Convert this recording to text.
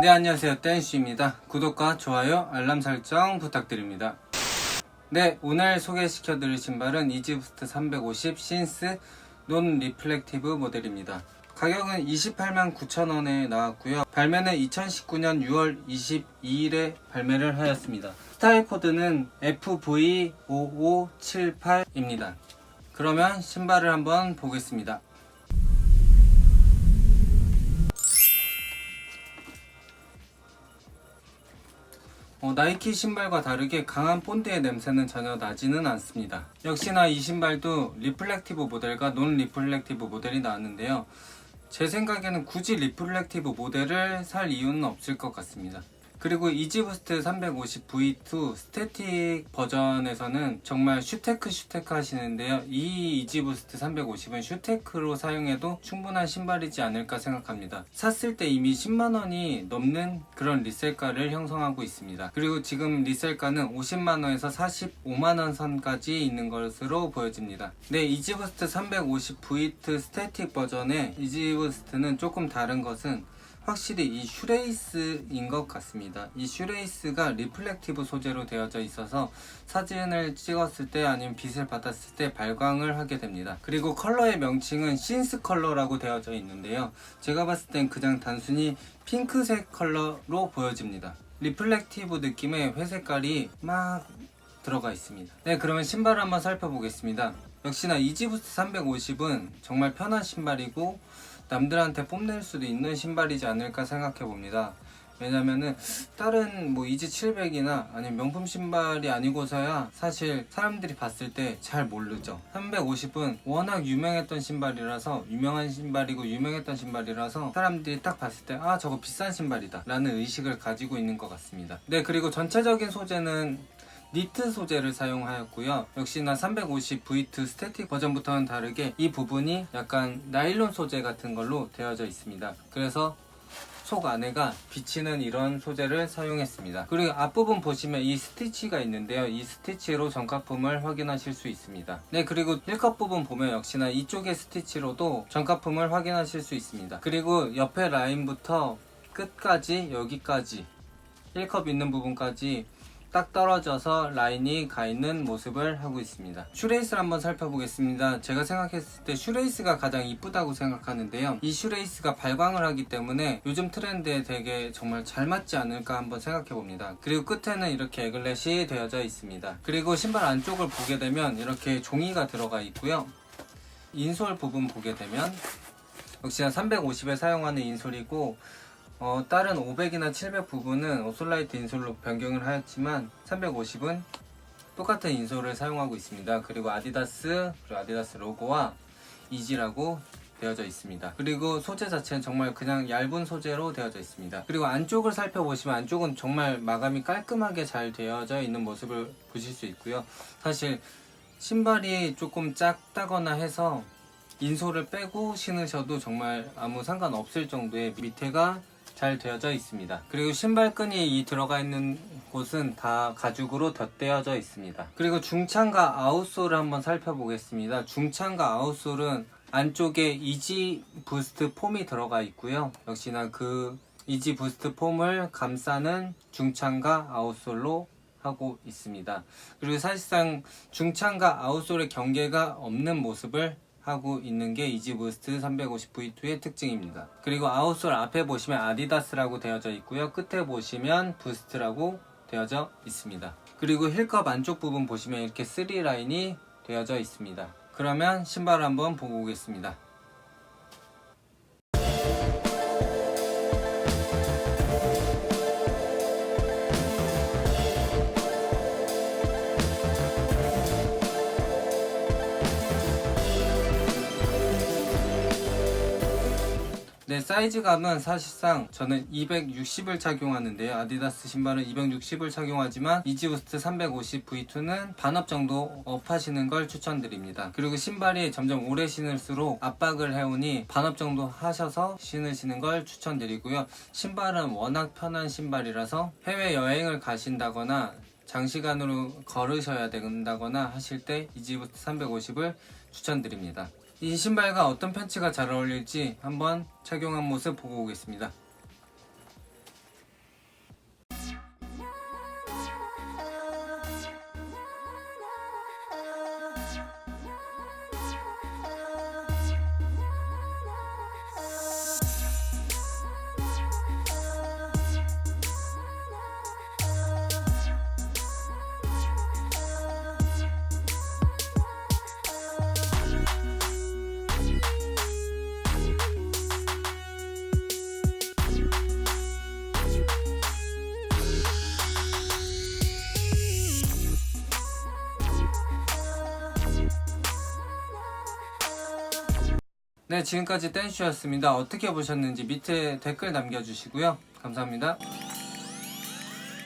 네 안녕하세요. 댄슈입니다. 구독과 좋아요 알람 설정 부탁드립니다. 네 오늘 소개시켜 드릴 신발은 이지부스트 350 신스 논 리플렉티브 모델입니다. 가격은 28만 9천원에 나왔고요. 발매는 2019년 6월 22일에 발매를 하였습니다. 스타일 코드는 FV5578입니다. 그러면 신발을 한번 보겠습니다 어, 나이키 신발과 다르게 강한 본드의 냄새는 전혀 나지는 않습니다. 역시나 이 신발도 리플렉티브 모델과 논 리플렉티브 모델이 나왔는데요. 제 생각에는 굳이 리플렉티브 모델을 살 이유는 없을 것 같습니다. 그리고 이지부스트 350 V2 스태틱 버전에서는 정말 슈테크 슈테크 하시는데요. 이 이지부스트 350은 슈테크로 사용해도 충분한 신발이지 않을까 생각합니다. 샀을 때 이미 10만원이 넘는 그런 리셀가를 형성하고 있습니다. 그리고 지금 리셀가는 50만원에서 45만원 선까지 있는 것으로 보여집니다. 네, 이지부스트 350 V2 스태틱 버전의 이지부스트는 조금 다른 것은 확실히 이 슈레이스인 것 같습니다. 이 슈레이스가 리플렉티브 소재로 되어져 있어서 사진을 찍었을 때 아니면 빛을 받았을 때 발광을 하게 됩니다. 그리고 컬러의 명칭은 신스 컬러라고 되어져 있는데요. 제가 봤을 땐 그냥 단순히 핑크색 컬러로 보여집니다. 리플렉티브 느낌의 회색깔이 막 들어가 있습니다. 네, 그러면 신발을 한번 살펴보겠습니다. 역시나 이지부스트 350은 정말 편한 신발이고 남들한테 뽐낼 수도 있는 신발이지 않을까 생각해 봅니다. 왜냐면은 다른 뭐 이지 700이나 아니면 명품 신발이 아니고서야 사실 사람들이 봤을 때 잘 모르죠. 350은 워낙 유명했던 신발이라서 유명한 신발이고 유명했던 신발이라서 사람들이 딱 봤을 때 아 저거 비싼 신발이다 라는 의식을 가지고 있는 것 같습니다. 네 그리고 전체적인 소재는 니트 소재를 사용하였고요. 역시나 350 V2 스태틱 버전부터는 다르게 이 부분이 약간 나일론 소재 같은 걸로 되어져 있습니다. 그래서 속 안에가 비치는 이런 소재를 사용했습니다. 그리고 앞부분 보시면 이 스티치가 있는데요. 이 스티치로 정가품을 확인하실 수 있습니다. 네, 그리고 1컷 부분 보면 역시나 이쪽의 스티치로도 정가품을 확인하실 수 있습니다. 그리고 옆에 라인부터 끝까지 여기까지 1컵 있는 부분까지 딱 떨어져서 라인이 가 있는 모습을 하고 있습니다. 슈레이스를 한번 살펴보겠습니다. 제가 생각했을 때 슈레이스가 가장 이쁘다고 생각하는데요. 이 슈레이스가 발광을 하기 때문에 요즘 트렌드에 되게 정말 잘 맞지 않을까 한번 생각해 봅니다. 그리고 끝에는 이렇게 에글렛이 되어져 있습니다. 그리고 신발 안쪽을 보게 되면 이렇게 종이가 들어가 있고요. 인솔 부분 보게 되면 역시나 350에 사용하는 인솔이고 어, 다른 500이나 700 부분은 오솔라이트 인솔로 변경을 하였지만 350은 똑같은 인솔을 사용하고 있습니다. 그리고 아디다스 그리고 아디다스 로고와 이지라고 되어져 있습니다. 그리고 소재 자체는 정말 그냥 얇은 소재로 되어져 있습니다. 그리고 안쪽을 살펴보시면 안쪽은 정말 마감이 깔끔하게 잘 되어져 있는 모습을 보실 수 있고요. 사실 신발이 조금 작다거나 해서 인솔을 빼고 신으셔도 정말 아무 상관없을 정도의 밑에가 잘 되어져 있습니다. 그리고 신발끈이 이 들어가 있는 곳은 다 가죽으로 덧대어져 있습니다. 그리고 중창과 아웃솔을 한번 살펴보겠습니다. 중창과 아웃솔은 안쪽에 이지 부스트 폼이 들어가 있고요. 역시나 그 이지 부스트 폼을 감싸는 중창과 아웃솔로 하고 있습니다. 그리고 사실상 중창과 아웃솔의 경계가 없는 모습을 하고 있는 게 이지부스트 350V2의 특징입니다. 그리고 아웃솔 앞에 보시면 아디다스라고 되어져 있고요. 끝에 보시면 부스트라고 되어져 있습니다. 그리고 힐컵 안쪽 부분 보시면 이렇게 3라인이 되어져 있습니다. 그러면 신발 한번 보고 오겠습니다. 네, 사이즈감은 사실상 저는 260을 착용하는데요. 아디다스 신발은 260을 착용하지만 이지부스트 350 V2는 반업 정도 업하시는 걸 추천드립니다. 그리고 신발이 점점 오래 신을수록 압박을 해오니 반업 정도 하셔서 신으시는 걸 추천드리고요. 신발은 워낙 편한 신발이라서 해외 여행을 가신다거나 장시간으로 걸으셔야 된다거나 하실 때 이지부스트 350을 추천드립니다. 이 신발과 어떤 팬츠가 잘 어울릴지 한번 착용한 모습 보고 오겠습니다. 네, 지금까지 댄쇼였습니다. 어떻게 보셨는지 밑에 댓글 남겨주시고요. 감사합니다.